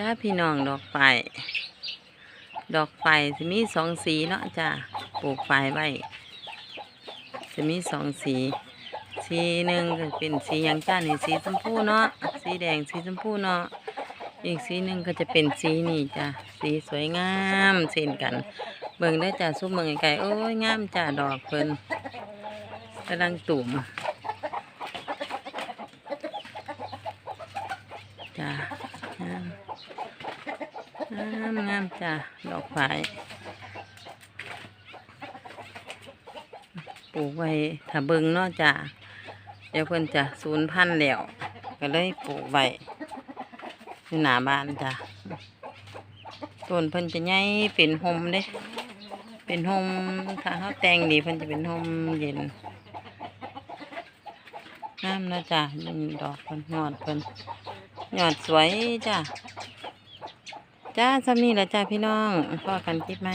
จ้าพี่น้องดอกไฟดอกไฟจะมีสองสีเนาะจ้าปลูกไฟไว้จะมีสองสี สีหนึ่งก็เป็นสียังจ้านี่สีชมพูเนาะสีแดงสีชมพูเนาะอีกสีหนึ่งก็จะเป็นสีนี่จ้าสีสวยงามเช่นกัน เบิ่งได้จ้าซุ้มเบิ่งไกลๆโอ้ยงามจ้าดอกเพิ่นกำลังตุ่มจ้า งามงามจ้าดอกไฟปลูกไว้ถ้าเบิ่งเนาะจ้าเดี๋ยวเพิ่นจะสูญพันแล้วก็เลยปลูกไว้อยู่หน้าบ้านจ้าต้นเพิ่นจะใหญ่เป็นหมเด้เป็นโฮมถ้าเขาแต่งดีเพิ่นจะเป็นโฮมเย็นงามนะจ้ะดอกเพิ่นยอดเพิ่นยอดสวยจ้ะ จ้าสำนี้แหละจ้าพี่น้องพ่อกันคลิปไหม